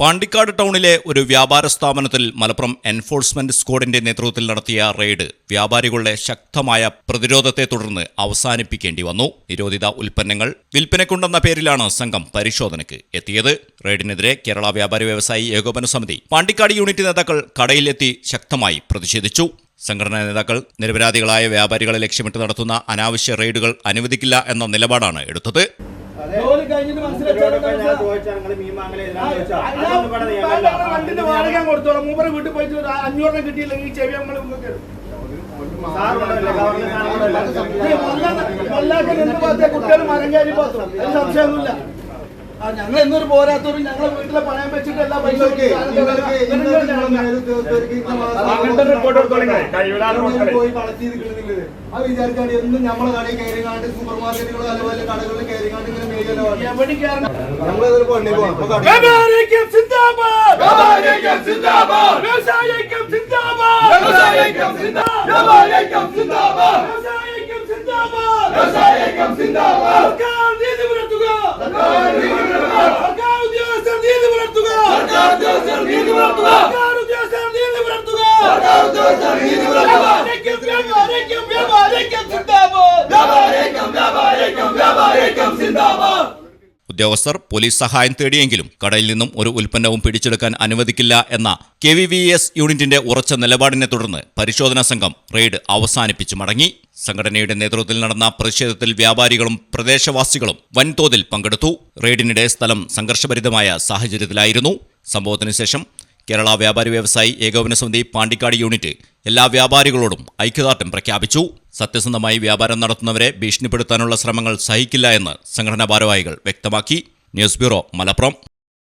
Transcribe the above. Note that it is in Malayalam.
പാണ്ടിക്കാട് ടൗണിലെ ഒരു വ്യാപാര സ്ഥാപനത്തിൽ മലപ്പുറം എൻഫോഴ്സ്മെന്റ് സ്ക്വാഡിന്റെ നേതൃത്വത്തിൽ നടത്തിയ റെയ്ഡ് വ്യാപാരികളുടെ ശക്തമായ പ്രതിരോധത്തെ തുടർന്ന് അവസാനിപ്പിക്കേണ്ടി വന്നു. നിരോധിത ഉൽപ്പന്നങ്ങൾ വിൽപ്പനക്കുണ്ടെന്ന പേരിലാണ് സംഘം പരിശോധനയ്ക്ക് എത്തിയത്. റെയ്ഡിനെതിരെ കേരള വ്യാപാരി വ്യവസായി ഏകോപന സമിതി പാണ്ടിക്കാട് യൂണിറ്റ് നേതാക്കൾ കടയിലെത്തി ശക്തമായി പ്രതിഷേധിച്ചു. സംഘടനാ നേതാക്കൾ നിരപരാധികളായ വ്യാപാരികളെ ലക്ഷ്യമിട്ട് നടത്തുന്ന അനാവശ്യ റെയ്ഡുകൾ അനുവദിക്കില്ല എന്ന നിലപാടാണ് എടുത്തത്. ജോലി കഴിഞ്ഞിട്ട്. വണ്ടിന്റെ വാടക കൊടുത്തോളാം. മൂപ്പരെ വീട്ടിൽ പോയിട്ട് അഞ്ഞൂറിനെ കിട്ടിയില്ലെങ്കിൽ ചെവി നമ്മൾ. കൊല്ലാക്കാൻ എന്ത് പാത്തേ കുട്ടികൾ മരം കയറി പോകും സംശയമൊന്നുമില്ല. ഞങ്ങൾ എന്നൊരു പോരാത്തവരും ഞങ്ങളെ വീട്ടിലെ പണയം വെച്ചിട്ട് എല്ലാ പൈസ. പോയി കളക്ട് ചെയ്തിട്ടുണ്ടെങ്കിൽ അത് വിചാരിക്കാണ്ട് എന്നും നമ്മളെ കടയിൽ കയറിങ്ങാണ്ട് സൂപ്പർ മാർക്കറ്റുകൾ അതുപോലെ കടകളിൽ കയറിങ്ങാണ്ട് ഇങ്ങനെ മേഖല ഞങ്ങളതൊരു പണി പോവാം. ഉദ്യോഗസ്ഥർ പോലീസ് സഹായം തേടിയെങ്കിലും കടയിൽ നിന്നും ഒരു ഉൽപ്പന്നവും പിടിച്ചെടുക്കാൻ അനുവദിക്കില്ല എന്ന കെ വി വി എസ് യൂണിറ്റിന്റെ ഉറച്ച നിലപാടിനെ തുടർന്ന് പരിശോധനാ സംഘം റെയ്ഡ് അവസാനിപ്പിച്ചു മടങ്ങി. സംഘടനയുടെ നേതൃത്വത്തിൽ നടന്ന പ്രതിഷേധത്തിൽ വ്യാപാരികളും പ്രദേശവാസികളും വൻതോതിൽ പങ്കെടുത്തു. റെയ്ഡിനിടെ സ്ഥലം സംഘർഷഭരിതമായ സാഹചര്യത്തിലായിരുന്നു. സംഭവത്തിന് ശേഷം കേരള വ്യാപാരി വ്യവസായി ഏകോപന സമിതി പാണ്ടിക്കാട് യൂണിറ്റ് എല്ലാ വ്യാപാരികളോടും ഐക്യദാർഢ്യം പ്രഖ്യാപിച്ചു. സത്യസന്ധമായി വ്യാപാരം നടത്തുന്നവരെ ഭീഷണിപ്പെടുത്താനുള്ള ശ്രമങ്ങൾ സഹിക്കില്ല എന്ന് സംഘടനാ ഭാരവാഹികൾ വ്യക്തമാക്കി. News bureau Malappuram.